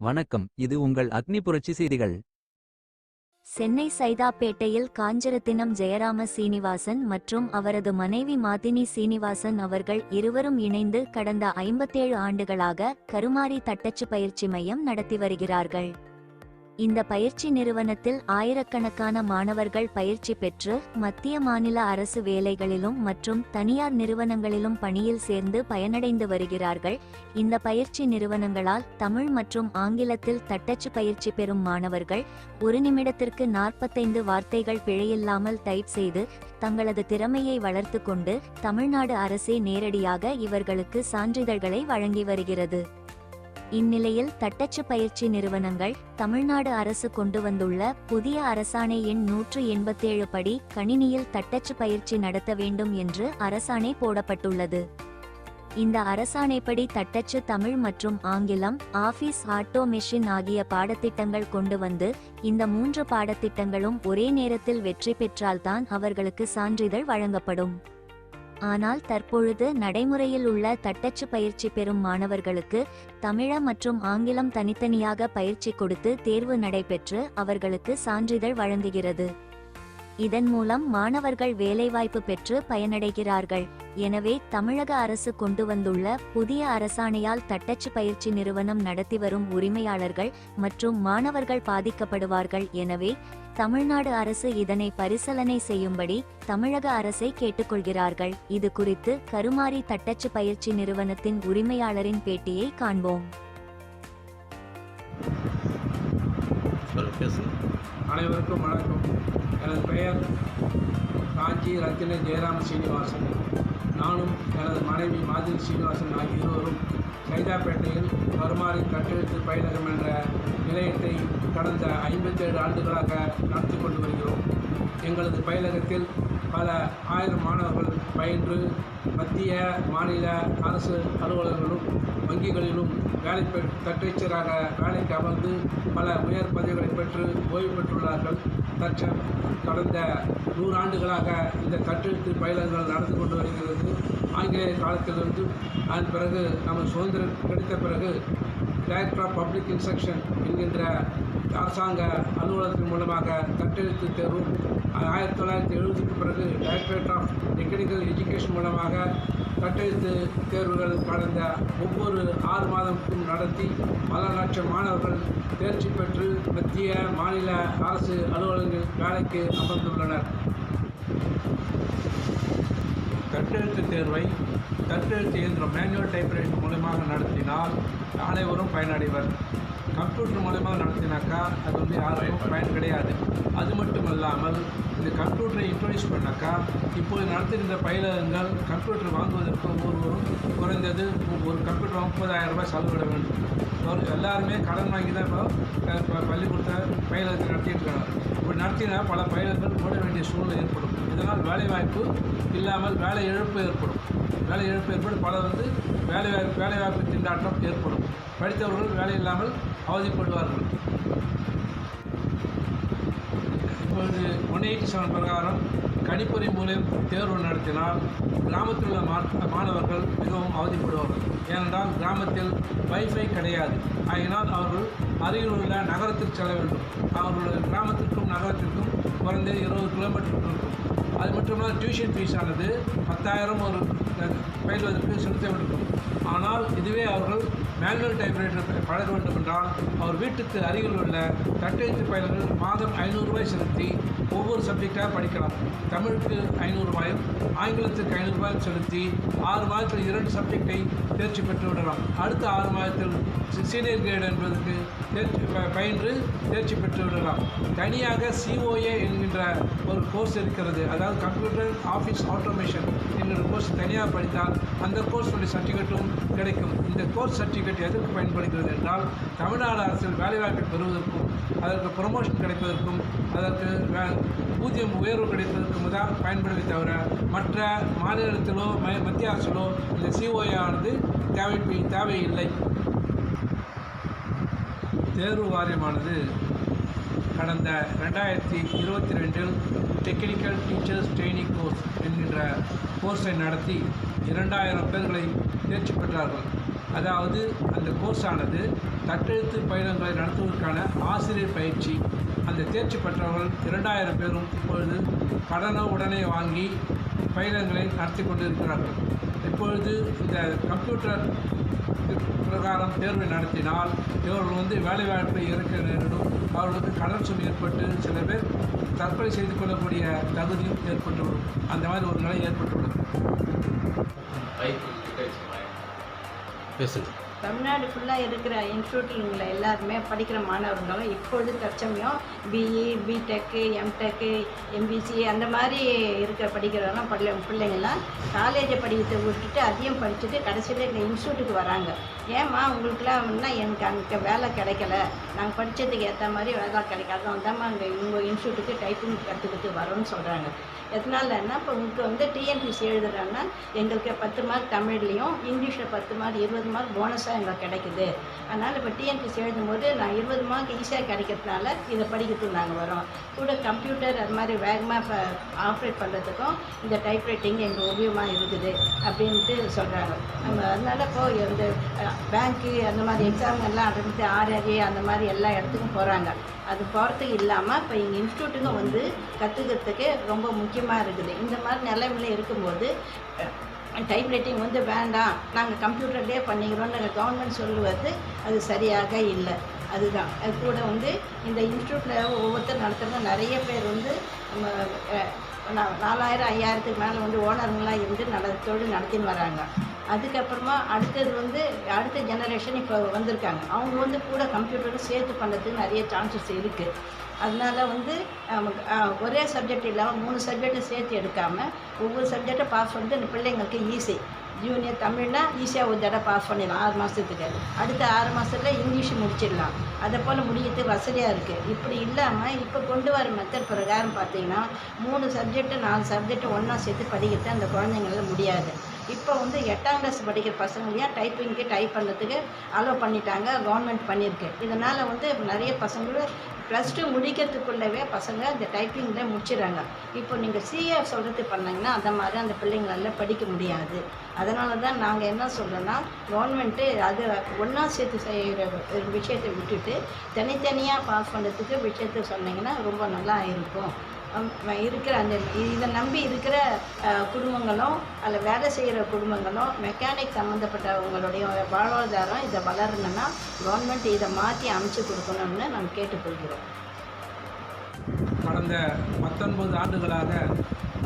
வணக்கம் இது உங்கள் அக்னி புரட்சி செய்திகள். சென்னை சைதாப்பேட்டையில் காஞ்சரத்தினம் ஜெயராம சீனிவாசன் மற்றும் அவரது மனைவி மாதினி சீனிவாசன் அவர்கள் இருவரும் இணைந்து கடந்த ஐம்பத்தேழு ஆண்டுகளாக கருமாரி தட்டச்சு பயிற்சி மையம் நடத்தி வருகிறார்கள். இந்த பயிற்சி நிறுவனத்தில் ஆயிரக்கணக்கான மாணவர்கள் பயிற்சி பெற்று மத்திய மாநில அரசு வேலைகளிலும் மற்றும் தனியார் நிறுவனங்களிலும் பணியில் சேர்ந்து பயனடைந்து வருகிறார்கள். இந்த பயிற்சி நிறுவனங்களால் தமிழ் மற்றும் ஆங்கிலத்தில் தட்டச்சு பயிற்சி பெறும் மாணவர்கள் ஒரு நிமிடத்திற்கு நாற்பத்தைந்து வார்த்தைகள் பிழையில்லாமல் டைப் செய்து தங்களது திறமையை வளர்த்து கொண்டு தமிழ்நாடு அரசே நேரடியாக இவர்களுக்கு சான்றிதழ்களை வழங்கி வருகிறது. இந்நிலையில் தட்டச்சு பயிற்சி நிறுவனங்கள் தமிழ்நாடு அரசு கொண்டு வந்துள்ள புதிய அரசாணை எண் நூற்று எண்பத்தேழு படி கணினியில் தட்டச்சு பயிற்சி நடத்த வேண்டும் என்று அரசாணை போடப்பட்டுள்ளது. இந்த அரசாணைப்படி தட்டச்சு தமிழ் மற்றும் ஆங்கிலம் ஆபீஸ் ஆட்டோமேஷன் ஆகிய பாடத்திட்டங்கள் கொண்டு வந்து இந்த மூன்று பாடத்திட்டங்களும் ஒரே நேரத்தில் வெற்றி பெற்றால்தான் அவர்களுக்கு சான்றிதழ் வழங்கப்படும். ஆனால் தற்பொழுது நடைமுறையில் உள்ள தட்டச்சு பயிற்சி பெறும் மாணவர்களுக்கு தமிழ மற்றும் ஆங்கிலம் தனித்தனியாக பயிற்சி கொடுத்து தேர்வு நடைபெற்று அவர்களுக்கு சான்றிதழ் வழங்குகிறது. இதன் மூலம் மாணவர்கள் வேலைவாய்ப்பு பெற்று பயனடைகிறார்கள். எனவே தமிழக அரசு கொண்டு வந்துள்ள புதிய அரசாணையால் தட்டச்சு பயிற்சி நிறுவனம் நடத்தி வரும் உரிமையாளர்கள் மற்றும் மாணவர்கள் பாதிக்கப்படுவார்கள். எனவே தமிழ்நாடு அரசு இதனை பரிசீலனை செய்யும்படி தமிழக அரசை கேட்டுக்கொள்கிறார்கள். இது குறித்து கருமாரி தட்டச்சு பயிற்சி நிறுவனத்தின் உரிமையாளரின் பேட்டியை காண்போம். அனைவருக்கும் வணக்கம். எனது பெயர் காஞ்சி ரத்தின ஜெயராம சீனிவாசன். நானும் எனது மனைவி மாதிரி ஸ்ரீனிவாசன் ஆகிய இருவரும் சைதாப்பேட்டையில் வருமாறி கட்டெழுத்து பயிலகம் என்ற நிலையத்தை கடந்த ஐம்பத்தேழு ஆண்டுகளாக நடத்தி கொண்டு வருகிறோம். எங்களது பயிலகத்தில் பல ஆயிரம் மாணவர்கள் பயின்று மத்திய மாநில அரசு அலுவலர்களும் வங்கிகளிலும் வேலை பெ தட்டச்சராக வேலைக்கு அமர்ந்து பல உயர் பதவிகளை பெற்று ஓய்வு பெற்றுள்ளார்கள். தற்ச கடந்த நூறாண்டுகளாக இந்த தட்டெழுத்து பயிலங்கள் நடந்து கொண்டு வருகிறது. ஆங்கிலேய காலத்திலிருந்து அதன் பிறகு நமது சுதந்திரம் கிடைத்த பிறகு டைரக்டர் ஆஃப் பப்ளிக் இன்ஸ்ட்ரக்ஷன் என்கின்ற அரசாங்க அலுவலகத்தின் மூலமாக தட்டெழுத்து தேர்வும் ஆயிரத்தி தொள்ளாயிரத்தி எழுபதுக்கு பிறகு டைரக்டரேட் ஆஃப் டெக்னிக்கல் எஜுகேஷன் மூலமாக கட்டெழுத்து தேர்வுகள் கடந்த ஒவ்வொரு ஆறு மாதமுக்கும் நடத்தி பல லட்சம் மாணவர்கள் தேர்ச்சி பெற்று மத்திய மாநில அரசு அலுவலகங்கள் வேலைக்கு அமர்ந்துள்ளனர். கட்டெழுத்து தேர்வை கட்டெழுத்து இயந்திரம் மேனுவல் டைப்ரைட் மூலமாக நடத்தினால் அனைவரும் பயனடைவர். கம்ப்யூட்டர் மூலமாக நடத்தினாக்கா அது வந்து யாருக்கும் பயன் கிடையாது. அது மட்டும் இல்லாமல் இந்த கம்ப்யூட்டரை இன்ட்ரடியூஸ் பண்ணாக்கா இப்போது நடத்துகின்ற பயிலகங்கள் கம்ப்யூட்டர் வாங்குவதற்கு ஒவ்வொருவரும் குறைந்தது ஒரு கம்ப்யூட்டர் முப்பதாயிரம் ரூபாய் செலவிட வேண்டும். அவர் எல்லாருமே கடன் வாங்கி தான் இப்போ அஹ், பள்ளிக்கூடத்தை பயிலகத்தை நடத்திட்டு இருக்காங்க. இப்படி நடத்தினா பல பயிலர்கள் ஓட வேண்டிய சூழ்நிலை ஏற்படும். இதனால் வேலைவாய்ப்பு இல்லாமல் வேலை இழப்பு ஏற்படும். வேலை இழப்பு ஏற்படும் பல வந்து வேலை வாய்ப்பு வேலைவாய்ப்பு திண்டாட்டம் ஏற்படும். படித்தவர்கள் வேலை இல்லாமல் அவதிப்படுவார்கள். இப்பொழுது ஒன் எயிட்டி செவன் பிரகாரம் கணிப்பொறி மூலம் தேர்வு நடத்தினால் கிராமத்தில் உள்ள மா- மாணவர்கள் மிகவும் அவதிப்படுவார்கள். ஏனென்றால் கிராமத்தில் வைஃபை கிடையாது. ஆகினால் அவர்கள் அருகில் உள்ள நகரத்திற்கு செல்ல வேண்டும். அவர்களுடைய கிராமத்திற்கும் நகரத்திற்கும் குறைந்த இருபது கிலோமீட்டர் இருக்கும். அது மட்டுமல்ல டியூஷன் ஃபீஸ் ஆனது பத்தாயிரம் ஒரு பயில்வதற்கு செலுத்த வேண்டும் ஆனால் இதுவே அவர்கள் மேனுவல் டைப்ரைட்டர் பழக வேண்டும் என்றால் அவர் வீட்டுக்கு அருகில் உள்ள தட்டெழுத்து பயிலர்கள் மாதம் ஐநூறுரூபாய் செலுத்தி ஒவ்வொரு சப்ஜெக்டாக படிக்கலாம். தமிழுக்கு ஐநூறுரூபாயும் ஆங்கிலத்துக்கு ஐநூறுரூபாய் செலுத்தி ஆறு மாதத்தில் இரண்டு சப்ஜெக்டை தேர்ச்சி பெற்று விடலாம். அடுத்த ஆறு மாதத்தில் சீனியர் கிரேட் என்பதற்கு தேர்ச்சி ப- பயின்று தேர்ச்சி பெற்று விடலாம். தனியாக சிஓஏ என்கின்ற ஒரு கோர்ஸ் இருக்கிறது. அதாவது கம்ப்யூட்டர் ஆஃபீஸ் ஆட்டோமேஷன் என்கிற கோர்ஸ் தனியாக படித்தால் அந்த கோர்ஸுடைய சர்டிஃபிகேட்டும் கிடைக்கும். இந்த கோர்ஸ் சர்டிஃபிகேட் எதற்கு பயன்படுகிறது என்றால் தமிழ்நாடு அரசில் வேலைவாய்ப்பை பெறுவதற்கும் அதற்கு ப்ரொமோஷன் கிடைப்பதற்கும் அதற்கு வே- ஊதியம் உயர்வு கிடைப்பதற்கும் தான் பயன்படுவதை தவிர மற்ற மாநிலத்திலோ ம- மத்திய அரசிலோ இந்த சிஓஏ ஆனது தேவை தேவையில்லை. தேர்வு வாரியமானது கடந்த ரெண்டாயிரத்தி இருபத்தி ரெண்டில் டெக்னிக்கல் டீச்சர்ஸ் ட்ரைனிங் கோர்ஸ் என்கின்ற கோர்ஸை நடத்தி இரண்டாயிரம் பேர்களை தேர்ச்சி பெற்றார்கள். அதாவது அந்த கோர்ஸ் ஆனது தட்டெழுத்து பயணங்களை நடத்துவதற்கான ஆசிரியர் பயிற்சி. அந்த தேர்ச்சி பெற்றவர்கள் இரண்டாயிரம் பேரும் இப்பொழுது கடனை உடனே வாங்கி பயணங்களை நடத்தி கொண்டிருக்கிறார்கள். இப்பொழுது இந்த கம்ப்யூட்டர் பிரகாரம் தேர்வை நடத்தினால் இவர்கள் வந்து வேலைவாய்ப்பை இறக்க நேரிடும். அவர்களுக்கு கடன் சுமை ஏற்பட்டு சில பேர் தற்கொலை செய்து கொள்ளக்கூடிய தகுதியும் ஏற்பட்டுவிடும். அந்த மாதிரி ஒரு நிலை ஏற்பட்டுள்ளது. பேசுங்க தமிழ்நாடு ஃபுல்லாக இருக்கிற இன்ஸ்டியூட்டில் எல்லாருமே படிக்கிற மாணவர்களும் இப்பொழுது தற்சமயம் பிஇ பிடெக்கு எம்டெக்கு எம்பிசி அந்த மாதிரி இருக்கிற படிக்கிறவங்க பிள்ளை பிள்ளைங்கள்லாம் காலேஜை படிக்கிறதை விட்டுட்டு அதையும் படிச்சுட்டு கடைசியில் எங்கள் இன்ஸ்டியூட்டுக்கு வராங்க. ஏம்மா உங்களுக்குலாம் என்ன எனக்கு அங்கே வேலை கிடைக்கல. நாங்கள் படித்ததுக்கு ஏற்ற மாதிரி வேலை கிடைக்காது. அந்தாம்மா அங்கே உங்கள் இன்ஸ்டியூட்டுக்கு டைப்பிங் கற்றுக்கிட்டு வரோன்னு சொல்கிறாங்க எதனாலன்னா இப்போ உங்களுக்கு வந்து டிஎன்பிசி எழுதுறாங்கன்னா எங்களுக்கு பத்து மார்க் தமிழ்லேயும் இங்கிலீஷில் பத்து மார்க் இருபது மார்க் போனஸாக எங்களுக்கு கிடைக்குது. அதனால் இப்போ டிஎன்பிசி எழுதும்போது நான் இருபது மார்க் ஈஸியாக கிடைக்கிறதுனால இதை படிக்கிறதுக்கு நாங்கள் வரோம். கூட கம்ப்யூட்டர் அது மாதிரி வேகமாக இப்போ ஆப்ரேட் பண்ணுறதுக்கும் இந்த டைப்ரைட்டிங் எங்கள் உபயோகமாக இருக்குது அப்படின்ட்டு சொல்கிறாங்க நம்ம அதனால் இப்போது இந்த பேங்க்கு அந்த மாதிரி எக்ஸாம்கள்லாம் எல்லாம் அடுத்து ஆர்ஆர்ஏ அந்த மாதிரி எல்லா இடத்துக்கும் போகிறாங்க அது போகிறதுக்கு இல்லாமல் இப்போ எங்கள் இன்ஸ்டியூட்டுங்க வந்து கற்றுக்கிறதுக்கு ரொம்ப முக்கியமாக இருக்குது. இந்த மாதிரி நிலைமையில இருக்கும்போது டைப்ரைட்டிங் வந்து வேண்டாம். நாங்கள் கம்ப்யூட்டர்லேயே பண்ணிக்கிறோம்னு கவர்மெண்ட் சொல்லுவது அது சரியாக இல்லை. அதுதான். அது கூட வந்து இந்த இன்ஸ்டியூட்டில் ஒவ்வொருத்தர் நடத்துகிற நிறைய பேர் வந்து நம்ம நாலாயிரம் ஐயாயிரத்துக்கு மேலே வந்து ஓனருங்களாக இருந்து நட தொழில் நடத்தின்னு வராங்க. அதுக்கப்புறமா அடுத்தது வந்து அடுத்த ஜெனரேஷன் இப்போ வந்திருக்காங்க. அவங்க வந்து கூட கம்ப்யூட்டரும் சேர்த்து பண்ணுறதுக்கு நிறைய சான்சஸ் இருக்குது அதனால் வந்து ஒரே சப்ஜெக்ட் இல்லாமல் மூணு சப்ஜெக்டும் சேர்த்து எடுக்காமல் ஒவ்வொரு சப்ஜெக்டை பாஸ் பண்ணிட்டு இந்த பிள்ளைங்களுக்கு ஈஸி ஜூனியர் தமிழ்னா ஈஸியாக ஒரு தடவை பாஸ் பண்ணிடலாம் ஆறு மாதத்துக்கு அடுத்த ஆறு மாதத்தில் இங்கிலீஷ் முடிச்சிடலாம். அதை போல் முடிக்கிறதுக்கு வசதியாக இருக்குது இப்படி இல்லாமல் இப்போ கொண்டு வர மெத்தட் பிரகாரம் பார்த்தீங்கன்னா மூணு சப்ஜெக்ட்டு நாலு சப்ஜெக்ட்டு ஒன்றா சேர்த்து படிக்கிறது அந்த குழந்தைங்களால முடியாது. இப்போ வந்து எட்டாம் கிளாஸ் படிக்கிற பசங்களையும் டைப்பிங்க்கு டைப் பண்ணுறதுக்கு அலோவ் பண்ணிட்டாங்க கவர்மெண்ட் பண்ணியிருக்கு. இதனால் வந்து நிறைய பசங்களும் ப்ளஸ் டூ முடிக்கிறதுக்குள்ளவே பசங்க இந்த டைப்பிங்கில் முடிச்சிடுறாங்க. இப்போ நீங்கள் சிஏ சொல்கிறது பண்ணிங்கன்னா அந்த மாதிரி அந்த பிள்ளைங்களால படிக்க முடியாது. அதனால தான் நாங்கள் என்ன சொல்கிறோன்னா கவர்மெண்ட்டு அது ஒன்றா சேர்த்து செய்கிற விஷயத்தை விட்டுட்டு தனித்தனியாக பாஸ் பண்ணுறதுக்கு விஷயத்தை சொன்னிங்கன்னா ரொம்ப நல்லா இருக்கும். இருக்கிற அந்த இதை நம்பி இருக்கிற குடும்பங்களும் அதில் வேலை செய்கிற குடும்பங்களும் மெக்கானிக் சம்மந்தப்பட்டவங்களுடைய வாழ்வாதாரம் இதை வளரணும்னா கவர்மெண்ட் இதை மாற்றி அமைச்சு கொடுக்கணும்னு நாம் கேட்டுக்கொள்கிறோம் கடந்த பத்தொன்பது ஆண்டுகளாக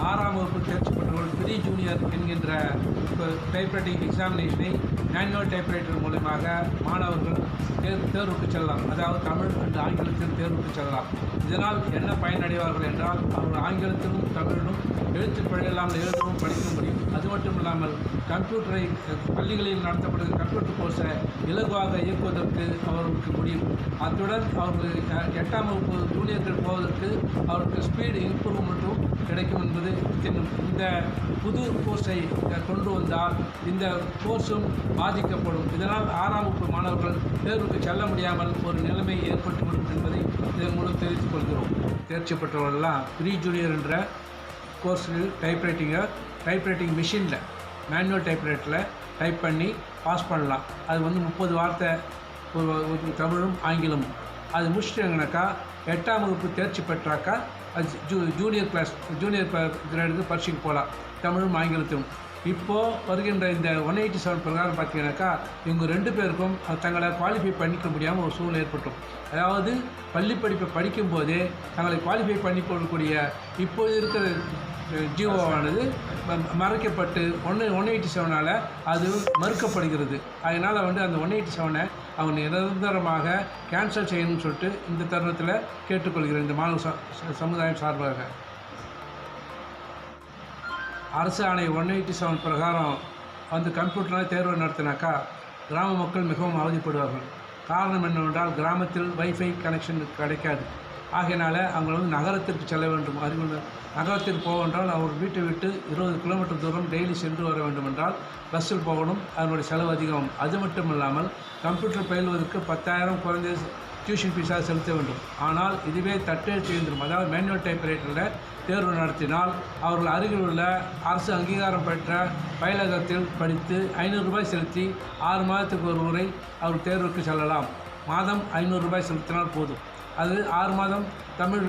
ஆறாம் வகுப்பு தேர்ச்சி பெற்றவர்கள் ப்ரீ ஜூனியர் என்கின்ற டைப்ரைட்டிங் எக்ஸாமினேஷனை மேனுவல் டைப்ரைட்டர் மூலமாக மாணவர்கள் தேர் தேர்வுக்கு செல்லலாம். அதாவது தமிழ் அண்ட் ஆங்கிலத்தில் தேர்வுக்கு செல்லலாம். இதனால் என்ன பயனடைவார்கள் என்றால் அவர்கள் ஆங்கிலத்திலும் தமிழிலும் எழுத்து பிழையில்லாமல் எழுதவும் படிக்க முடியும். அது மட்டும் இல்லாமல் கம்ப்யூட்டரை பள்ளிகளில் நடத்தப்படுகிற கம்ப்யூட்டர் கோர்ஸை இலகுவாக இயக்குவதற்கு அவர்களுக்கு முடியும். அத்துடன் அவர்கள் எட்டாம் வகுப்பு ஜூனியர்கள் போவதற்கு அவருக்கு ஸ்பீடு இம்ப்ரூவ்மெண்ட்டும் கிடைக்கும் என்பது இந்த புது கோர்ஸை கொண்டு வந்தால் இந்த கோர்ஸும் பாதிக்கப்படும். இதனால் ஆறாம் வகுப்பு மாணவர்கள் தேர்வுக்கு செல்ல முடியாமல் ஒரு நிலைமை ஏற்பட்டுவிடும் என்பதை இதன் மூலம் தெரிவித்துக் கொள்கிறோம். தேர்ச்சி பெற்றவர்கள்லாம் ப்ரீ ஜூனியர் என்ற கோர்ஸில் டைப்ரைட்டிங்கை டைப்ரைட்டிங் மிஷினில் மேனுவல் டைப்ரைட்டரில் டைப் பண்ணி பாஸ் பண்ணலாம். அது வந்து முப்பது வார்த்தை ஒரு தமிழும் ஆங்கிலமும். அது முடிச்சிட்டாங்கனாக்கா எட்டாம் வகுப்பு தேர்ச்சி பெற்றாக்கா அது ஜூ ஜூனியர் கிளாஸ் ஜூனியர் கிரேடுக்கு பரீட்சைக்கு போகலாம். தமிழும் ஆங்கிலத்தையும். இப்போது வருகின்ற இந்த ஒன் எயிட்டி செவன் பிரகாரம் பார்த்தீங்கன்னாக்கா இவங்க ரெண்டு பேருக்கும் தங்களை குவாலிஃபை பண்ணிக்க முடியாமல் ஒரு சூழ்நிலை ஏற்பட்டோம். அதாவது பள்ளி படிப்பை படிக்கும்போதே தங்களை குவாலிஃபை பண்ணி போடக்கூடிய இப்போது இருக்கிற ஜியோவானது ம- மறைக்கப்பட்டு ஒன்று ஒன் எயிட்டி செவனால் அது மறுக்கப்படுகிறது. அதனால் வந்து அந்த ஒன் எயிட்டி செவனை அவங்க நிரந்தரமாக கேன்சல் செய்யணும்னு சொல்லிட்டு இந்த தருணத்தில் கேட்டுக்கொள்கிறேன் இந்த மாணவ ச- சமுதாயம் சார்பாக. அரசு ஆணை ஒன் எயிட்டி செவன் பிரகாரம் வந்து கம்ப்யூட்டரால் தேர்வு நடத்தினாக்கா கிராம மக்கள் மிகவும் அவதிப்படுவார்கள். காரணம் என்னவென்றால் கிராமத்தில் வைஃபை கனெக்ஷன் கிடைக்காது. ஆகையினால அவங்க வந்து நகரத்திற்கு செல்ல வேண்டும். அருகில் நகரத்திற்கு போவென்றால் அவர் வீட்டை விட்டு இருபது கிலோமீட்டர் தூரம் டெய்லி சென்று வர வேண்டும் என்றால் பஸ்ஸில் போகணும். அதனுடைய செலவு அதிகம். அது மட்டும் இல்லாமல் கம்ப்யூட்டர் பயில்வதற்கு பத்தாயிரம் குறைந்த டியூஷன் ஃபீஸாக செலுத்த வேண்டும். ஆனால் இதுவே தட்டெழுத்து இயந்திரம். அதாவது மேனுவல் டைப்ரைட்டரில் தேர்வு நடத்தினால் அவர்கள் அருகில் உள்ள அரசு அங்கீகாரம் பெற்ற பயிலகத்தில் படித்து ஐநூறு ரூபாய் செலுத்தி ஆறு மாதத்துக்கு ஒரு முறை அவர் தேர்வுக்கு செல்லலாம். மாதம் ஐநூறு ரூபாய் செலுத்தினால் போதும். அது ஆறு மாதம் தமிழ்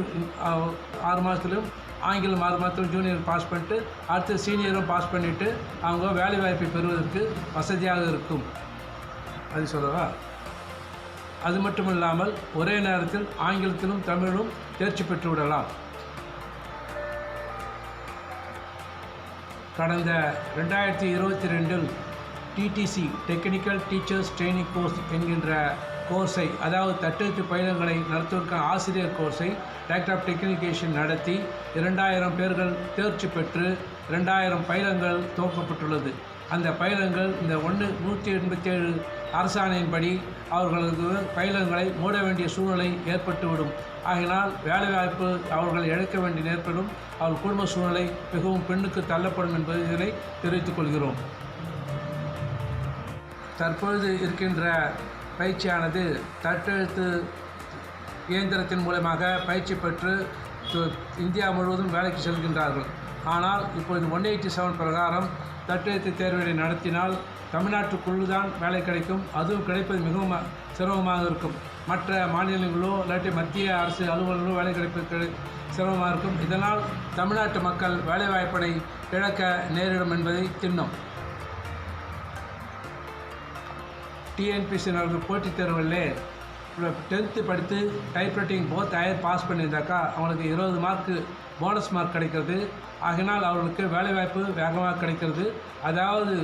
ஆறு மாதத்துலையும் ஆங்கிலம் ஆறு மாதத்துலையும் ஜூனியர் பாஸ் பண்ணிட்டு அடுத்து சீனியரும் பாஸ் பண்ணிவிட்டு அவங்க வேலை வாய்ப்பை பெறுவதற்கு வசதியாக இருக்கும். அது சொல்லவா? அது மட்டும் இல்லாமல் ஒரே நேரத்தில் ஆங்கிலத்திலும் தமிழும் தேர்ச்சி பெற்று விடலாம். கடந்த ரெண்டாயிரத்தி இருபத்தி ரெண்டில் TTC technical teachers training course என்கின்ற கோர்ஸை அதாவது தட்டெழுத்து பயணங்களை நடத்துவதற்கான ஆசிரியர் கோர்ஸை டைரக்டர் ஆஃப் டெக்னிகேஷன் நடத்தி இரண்டாயிரம் பேர்கள் தேர்ச்சி பெற்று இரண்டாயிரம் பயிலங்கள் துவக்கப்பட்டுள்ளது. அந்த பயிலங்கள் இந்த ஒன்று நூற்றி எண்பத்தி ஏழு அரசாணையின்படி அவர்களது பயிலங்களை மூட வேண்டிய சூழ்நிலை ஏற்பட்டுவிடும். ஆகினால் வேலைவாய்ப்பு அவர்கள் இழக்க வேண்டிய நேர்படும் அவர்கள் குடும்ப சூழ்நிலை மிகவும் பெண்ணுக்கு தள்ளப்படும் என்பதை இதனை தெரிவித்துக் கொள்கிறோம். தற்பொழுது இருக்கின்ற பயிற்சியானது தட்டெழுத்து இயந்திரத்தின் மூலமாக பயிற்சி பெற்று இந்தியா முழுவதும் வேலைக்கு செல்கின்றார்கள். ஆனால் இப்பொழுது ஒன் எயிட்டி செவன் பிரகாரம் தட்டெழுத்து தேர்வினை நடத்தினால் தமிழ்நாட்டுக்குள்ளு தான் வேலை கிடைக்கும். அதுவும் கிடைப்பது மிகவும் சிரமமாக இருக்கும். மற்ற மாநிலங்களோ இல்லாட்டி மத்திய அரசு அலுவலர்களோ வேலை கிடைப்பது கிடை- சிரமமாக இருக்கும். இதனால் தமிழ்நாட்டு மக்கள் வேலைவாய்ப்பினை இழக்க நேரிடும் என்பதை திண்ணம். டிஎன்பிசி போட்டித் தேர்வுகளிலே டென்த்து படித்து டைப்ரைட்டிங் போத் ஹையர் பாஸ் பண்ணியிருந்தாக்கா அவங்களுக்கு இருபது மார்க்கு போனஸ் மார்க் கிடைக்கிறது. ஆகினால் அவர்களுக்கு வேலைவாய்ப்பு வேகமாக கிடைக்கிறது. அதாவது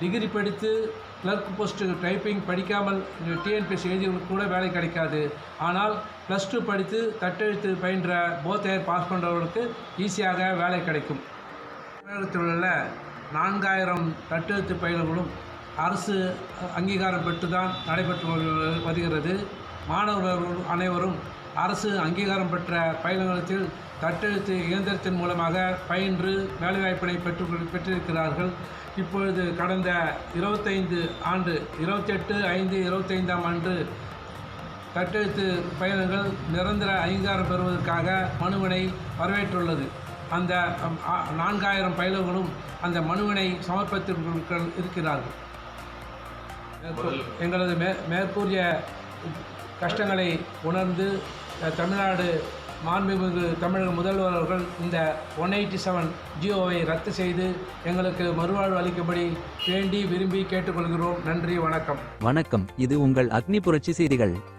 டிகிரி படித்து கிளர்க் போஸ்ட்டு டைப்பிங் படிக்காமல் டிஎன்பிஎஸ்சி எழுதியவங்களுக்கு கூட வேலை கிடைக்காது. ஆனால் ப்ளஸ் டூ படித்து தட்டெழுத்து பயின்ற போத் ஹையர் பாஸ் பண்ணுறவர்களுக்கு ஈஸியாக வேலை கிடைக்கும். தமிழகத்தில் உள்ள நான்காயிரம் தட்டெழுத்து பயில்களும் அரசு அங்கீகாரம் பெற்று தான் நடைபெற்று வருகிறது- வருகிறது மாணவர்கள் அனைவரும் அரசு அங்கீகாரம் பெற்ற பயிலகத்தில் தட்டெழுத்து இயந்திரத்தின் மூலமாக பயின்று வேலைவாய்ப்பினை பெற்று பெற்றிருக்கிறார்கள். இப்பொழுது கடந்த இருபத்தைந்து ஆண்டு இருபத்தெட்டு ஐந்து இருபத்தைந்தாம் ஆண்டு தட்டெழுத்து பயணங்கள் நிரந்தர அங்கீகாரம் பெறுவதற்காக மனுவினை வரவேற்றுள்ளது. அந்த நான்காயிரம் பயிலர்களும் அந்த மனுவினை சமர்ப்பித்திருக்கிறார்கள் இருக்கிறார்கள். எங்களது மே மேற்கூறிய கஷ்டங்களை உணர்ந்து தமிழ்நாடு மாண்புமிகு தமிழக முதல்வர் அவர்கள் இந்த ஒன் எயிட்டி செவன் ஜியோவை ரத்து செய்து எங்களுக்கு மறுவாழ்வு அளிக்கும்படி வேண்டி விரும்பி கேட்டுக்கொள்கிறோம். நன்றி வணக்கம். வணக்கம். இது உங்கள் அக்னி புரட்சி செய்திகள்.